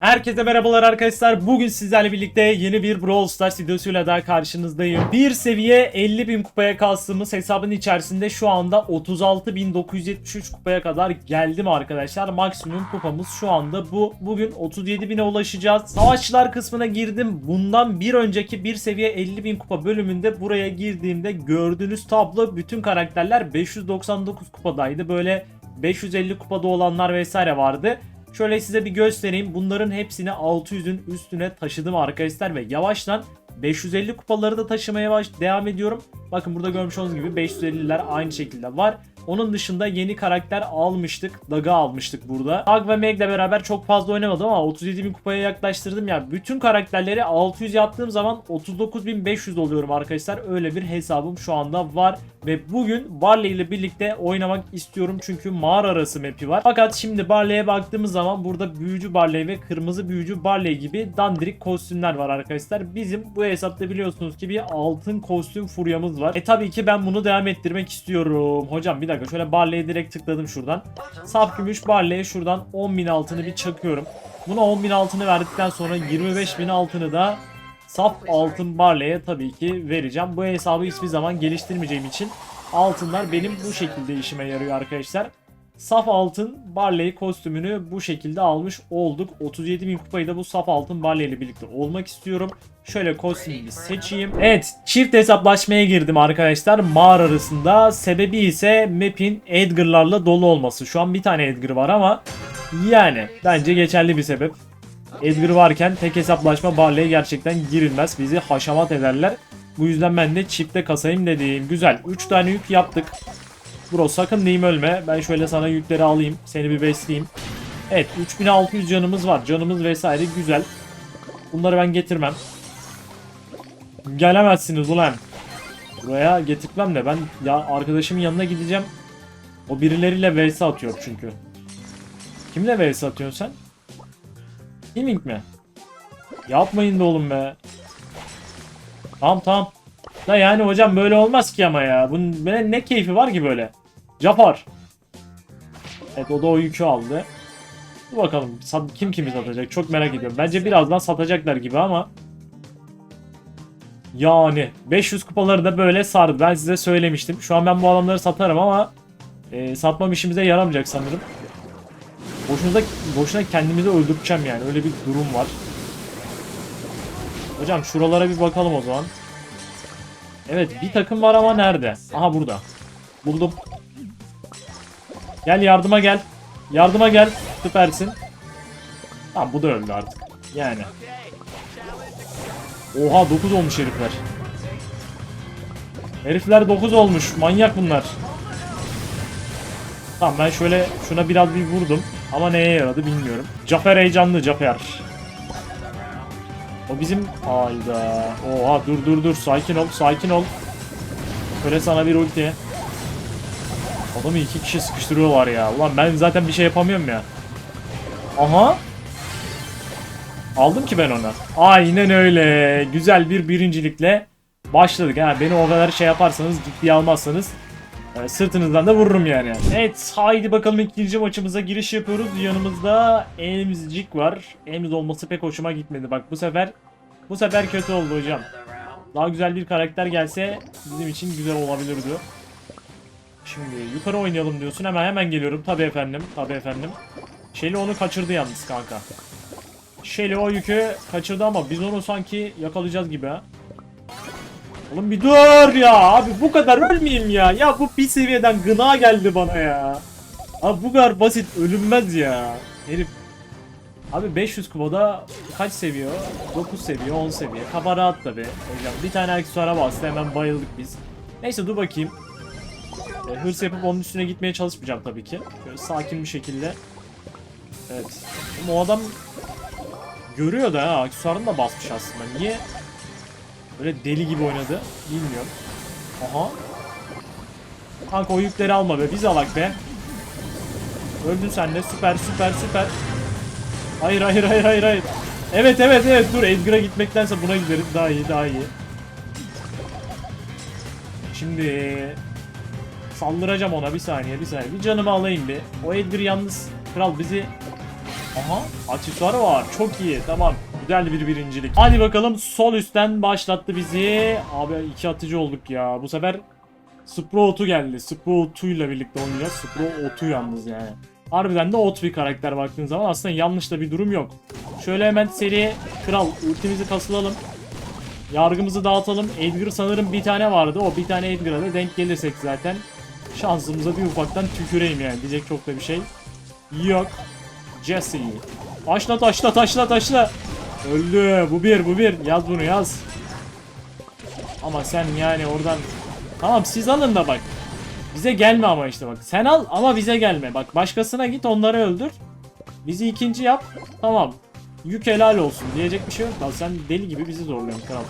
Herkese merhabalar arkadaşlar. Bugün sizlerle birlikte yeni bir Brawl Stars videosuyla daha karşınızdayım. Bir seviye 50.000 kupaya kastığımız hesabın içerisinde şu anda 36.973 kupaya kadar geldim arkadaşlar. Maksimum kupamız şu anda bu. Bugün 37.000'e ulaşacağız. Savaşçılar kısmına girdim. Bundan bir önceki bir seviye 50.000 kupa bölümünde buraya girdiğimde gördüğünüz tablo bütün karakterler 599 kupadaydı. Böyle 550 kupada olanlar vesaire vardı. Şöyle size bir göstereyim. Bunların hepsini 600'ün üstüne taşıdım arkadaşlar ve yavaştan 550 kupaları da taşımaya devam ediyorum. Bakın burada görmüş olduğunuz gibi 550'ler aynı şekilde var. Onun dışında yeni karakter almıştık. Daga almıştık burada. Hag ve Meg'le beraber çok fazla oynamadım ama 37.000 kupaya yaklaştırdım ya. Bütün karakterleri 600 yaptığım zaman 39.500 oluyorum arkadaşlar. Öyle bir hesabım şu anda var. Ve bugün Barley ile birlikte oynamak istiyorum çünkü mağara arası map'i var. Fakat şimdi Barley'e baktığımız zaman burada büyücü Barley ve kırmızı büyücü Barley gibi dandirik kostümler var arkadaşlar. Bizim bu hesapta biliyorsunuz ki bir altın kostüm furyamız var. E tabii ki ben bunu devam ettirmek istiyorum. Hocam bir dakika şöyle Barley'e direkt tıkladım şuradan. Saf gümüş Barley'e şuradan 10.000 altını bir çakıyorum. Buna 10.000 altını verdikten sonra 25.000 altını da saf altın Barley'e tabii ki vereceğim. Bu hesabı hiçbir zaman geliştirmeyeceğim için altınlar benim bu şekilde işime yarıyor arkadaşlar. Saf altın Barley kostümünü bu şekilde almış olduk. 37.000 kupayı da bu saf altın Barley ile birlikte olmak istiyorum. Şöyle kostümü seçeyim. Evet çift hesaplaşmaya girdim arkadaşlar mağara arasında. Sebebi ise map'in Edgar'larla dolu olması. Şu an bir tane Edgar var ama yani bence geçerli bir sebep. Edgar varken tek hesaplaşma Barley'e gerçekten girilmez. Bizi haşamat ederler. Bu yüzden ben de çifte kasayım dediğim. Güzel. 3 tane yük yaptık. Bro sakın diyeyim ölme. Ben şöyle sana yükleri alayım. Seni bir besleyeyim. Evet 3600 canımız var. Canımız vesaire güzel. Bunları ben getirmem. Gelemezsiniz ulan. Buraya getirtmem de ben ya arkadaşımın yanına gideceğim. O birileriyle vs atıyor çünkü. Kimle vs atıyorsun sen? Gaming mi? Yapmayın da oğlum be. Tamam tamam. Da yani hocam böyle olmaz ki ama ya. Bunun ne keyfi var ki böyle? Japar. Evet o da o yükü aldı. Dur bakalım kim kimi satacak çok merak ediyorum. Bence birazdan satacaklar gibi ama. Yani 500 kupaları da böyle sardı. Ben size söylemiştim. Şu an ben bu adamları satarım ama e, satmam işimize yaramayacak sanırım. Boşuna, boşuna kendimizi öldürteceğim yani. Öyle bir durum var. Hocam şuralara bir bakalım o zaman. Evet bir takım var ama nerede? Aha burada. Buldum. Gel yardıma gel. Yardıma gel. Süpersin. Tamam bu da öldü artık. Yani. Oha 9 olmuş herifler. Herifler 9 olmuş. Manyak bunlar. Tamam ben şöyle şuna biraz bir vurdum. Ama neye yaradı bilmiyorum. Cafer heyecanlı Cafer. O bizim... Hayda. Oha dur dur dur sakin ol sakin ol. Şöyle sana bir ulti. Adamı iki kişi sıkıştırıyorlar ya. Ulan ben zaten bir şey yapamıyorum ya. Aha. Aldım ki ben onu. Aynen öyle. Güzel bir birincilikle başladık. Ha, beni o kadar şey yaparsanız ciddiye almazsanız e, sırtınızdan da vururum yani. Evet haydi bakalım ikinci maçımıza giriş yapıyoruz. Yanımızda Emzcik var. Emz olması pek hoşuma gitmedi. Bak bu sefer bu sefer kötü oldu hocam. Daha güzel bir karakter gelse bizim için güzel olabilirdi. Şimdi yukarı oynayalım diyorsun. Hemen hemen geliyorum. Tabii efendim. Tabii efendim. Shelly onu kaçırdı yalnız kanka. Shelly o yükü kaçırdı ama biz onu sanki yakalayacağız gibi ha. Oğlum bir dur ya abi bu kadar ölmeyeyim ya. Ya bu bir seviyeden gına geldi bana ya. Abi bu kadar basit ölünmez ya. Herif. Abi 500 kuboda kaç seviye o? 9 seviye 10 seviye. Kafa rahat tabi. Bir tane aksesuara bastı hemen bayıldık biz. Neyse dur bakayım. E, hırs yapıp onun üstüne gitmeye çalışmayacağım tabii ki. Şöyle sakin bir şekilde. Evet. Ama o adam görüyor da ha aksesuarını da basmış aslında. Niye Böyle deli gibi oynadı. Bilmiyorum. Aha. Kanka o yükleri alma be. Biz alak be. Öldün sen de. Süper süper süper. Hayır hayır hayır hayır hayır. Evet evet evet dur Edgar'a gitmektense buna gideriz. Daha iyi daha iyi. Şimdi saldıracağım ona bir saniye bir saniye. Bir canımı alayım bir. O Edgar yalnız kral bizi Aha aksesuarı var. Çok iyi. Tamam. Güzel bir birincilik. Hadi bakalım sol üstten başlattı bizi. Abi iki atıcı olduk ya. Bu sefer Sprout'u geldi. Sprout'uyla birlikte oynayacağız. Sprout'u yalnız yani. Harbiden de ot bir karakter baktığın zaman aslında yanlış da bir durum yok. Şöyle hemen seri kral ultimizi kasılalım. Yargımızı dağıtalım. Edgar sanırım bir tane vardı. O bir tane Edgar'a da denk gelirsek zaten şansımıza bir ufaktan tüküreyim yani. Diyecek çok da bir şey yok. Jesse. Taşla taşla taşla taşla. Öldü. Bu bir bu bir. Yaz bunu yaz. Ama sen yani oradan... Tamam siz alın da bak. Bize gelme ama işte bak. Sen al ama bize gelme. Bak başkasına git onları öldür. Bizi ikinci yap. Tamam. Yük helal olsun. Diyecek bir şey yok. Lan sen deli gibi bizi zorluyorsun kral.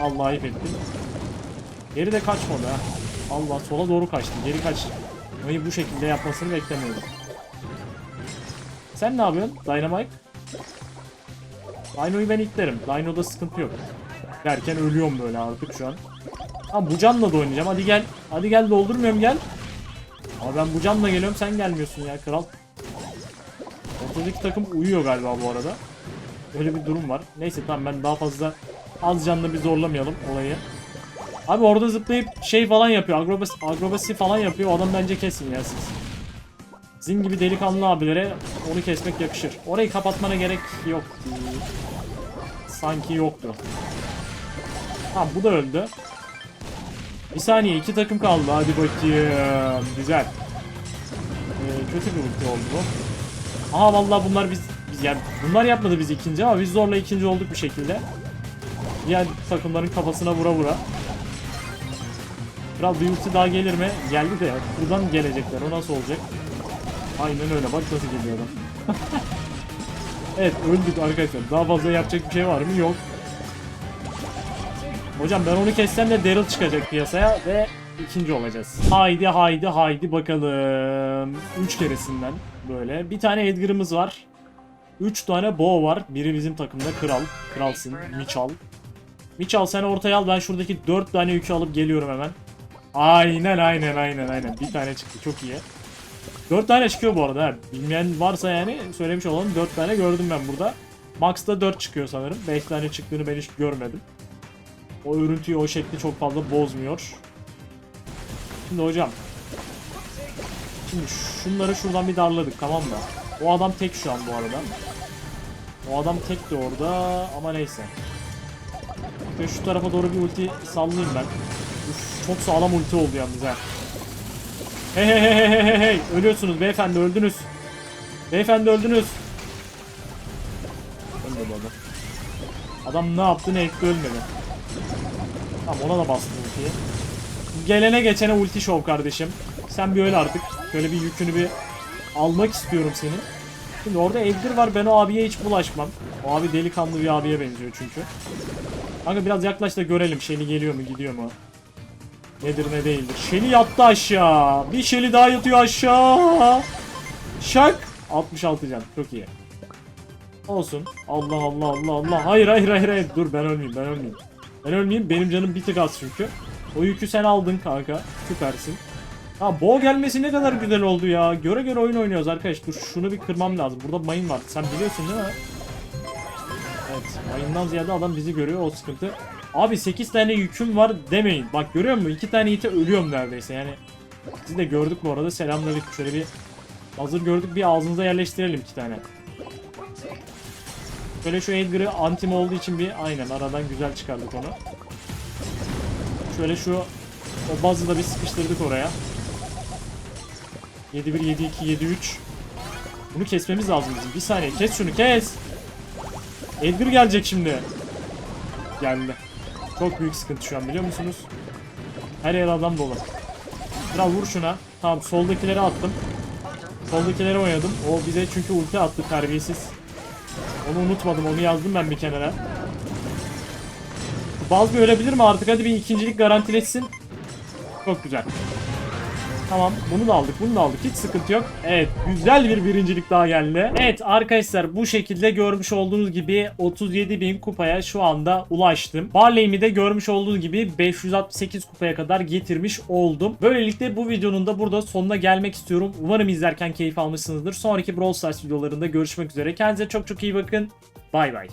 Allah ayıp ettin. Geri de kaçmadı ha. Allah sola doğru kaçtı. Geri kaç. Ayı bu şekilde yapmasını beklemiyordum. Sen ne yapıyorsun? Dynamite? Dino'yu ben itlerim. Dino'da sıkıntı yok. Derken ölüyorum böyle artık şu an. Ha bu canla da oynayacağım. Hadi gel. Hadi gel doldurmuyorum gel. Ama ben bu canla geliyorum sen gelmiyorsun ya kral. Ortadaki takım uyuyor galiba bu arada. Öyle bir durum var. Neyse tamam ben daha fazla az canlı bir zorlamayalım olayı. Abi orada zıplayıp şey falan yapıyor. Agrobas agrobasi falan yapıyor. O adam bence kesin ya siz. Sizin gibi delikanlı abilere onu kesmek yakışır. Orayı kapatmana gerek yok. Sanki yoktu. Tamam bu da öldü. Bir saniye iki takım kaldı hadi bakayım. Güzel. Ee, kötü bir ulti oldu bu. Aha vallahi bunlar biz, biz yani bunlar yapmadı biz ikinci ama biz zorla ikinci olduk bir şekilde. Diğer takımların kafasına vura vura. Kral ulti daha gelir mi? Geldi de buradan gelecekler. O nasıl olacak? Aynen öyle bak nasıl geliyor evet öldük arkadaşlar. Daha fazla yapacak bir şey var mı? Yok. Hocam ben onu kessem de Daryl çıkacak piyasaya ve ikinci olacağız. Haydi haydi haydi bakalım. Üç keresinden böyle. Bir tane Edgar'ımız var. Üç tane Bo var. Biri bizim takımda kral. Kralsın. Michal. Michal sen ortaya al. Ben şuradaki dört tane yükü alıp geliyorum hemen. Aynen aynen aynen aynen. Bir tane çıktı çok iyi. Dört tane çıkıyor bu arada. Bilmeyen varsa yani söylemiş olalım. Dört tane gördüm ben burada. Max'ta 4 çıkıyor sanırım. 5 tane çıktığını ben hiç görmedim. O örüntüyü o şekli çok fazla bozmuyor. Şimdi hocam. Şimdi şunları şuradan bir darladık tamam mı? O adam tek şu an bu arada. O adam tek de orada ama neyse. Ve şu tarafa doğru bir ulti sallayayım ben. Uf, çok sağlam ulti oldu yalnız ha. Hey hey hey hey hey hey ölüyorsunuz beyefendi öldünüz. Beyefendi öldünüz. Ölmedi adam. Adam ne yaptı ne etti ölmedi. Tamam ona da bastım ultiyi. Gelene geçene ulti show kardeşim. Sen bir öyle artık. Şöyle bir yükünü bir almak istiyorum senin. Şimdi orada Edgar var ben o abiye hiç bulaşmam. O abi delikanlı bir abiye benziyor çünkü. Kanka biraz yaklaş da görelim. Şeli geliyor mu gidiyor mu? Nedir ne değildir. Şeli yattı aşağı. Bir Şeli daha yatıyor aşağı. Şak. 66 can. Çok iyi. Olsun. Allah Allah Allah Allah. Hayır hayır hayır hayır. Dur ben ölmeyeyim ben ölmeyeyim. Ben ölmeyeyim. Benim canım bir tık az çünkü. O yükü sen aldın kanka. Süpersin. Ha Bo gelmesi ne kadar güzel oldu ya. Göre göre oyun oynuyoruz arkadaş. Dur şunu bir kırmam lazım. Burada mayın var. Sen biliyorsun değil mi? Evet. Mayından ziyade adam bizi görüyor. O sıkıntı. Abi 8 tane yüküm var demeyin. Bak görüyor musun? 2 tane ite ölüyorum neredeyse. Yani siz de gördük bu arada. Selamünaleyküm. Şöyle bir hazır gördük. Bir ağzınıza yerleştirelim 2 tane. Şöyle şu Edgar'ı antim olduğu için bir aynen aradan güzel çıkardık onu. Şöyle şu o bazı da bir sıkıştırdık oraya. 7-1, 7-2, 7-3. Bunu kesmemiz lazım bizim. Bir saniye kes şunu kes. Edgar gelecek şimdi. Geldi. Çok büyük sıkıntı şu an biliyor musunuz? Her yer adam dolu. Kral vur şuna. Tamam soldakileri attım. Soldakileri oynadım. O bize çünkü ulti attı terbiyesiz. Onu unutmadım onu yazdım ben bir kenara. Bazı ölebilir mi artık hadi bir ikincilik garantilesin. Çok güzel. Tamam bunu da aldık bunu da aldık hiç sıkıntı yok. Evet güzel bir birincilik daha geldi. Evet arkadaşlar bu şekilde görmüş olduğunuz gibi 37.000 kupaya şu anda ulaştım. Barley'imi de görmüş olduğunuz gibi 568 kupaya kadar getirmiş oldum. Böylelikle bu videonun da burada sonuna gelmek istiyorum. Umarım izlerken keyif almışsınızdır. Sonraki Brawl Stars videolarında görüşmek üzere. Kendinize çok çok iyi bakın. Bay bay.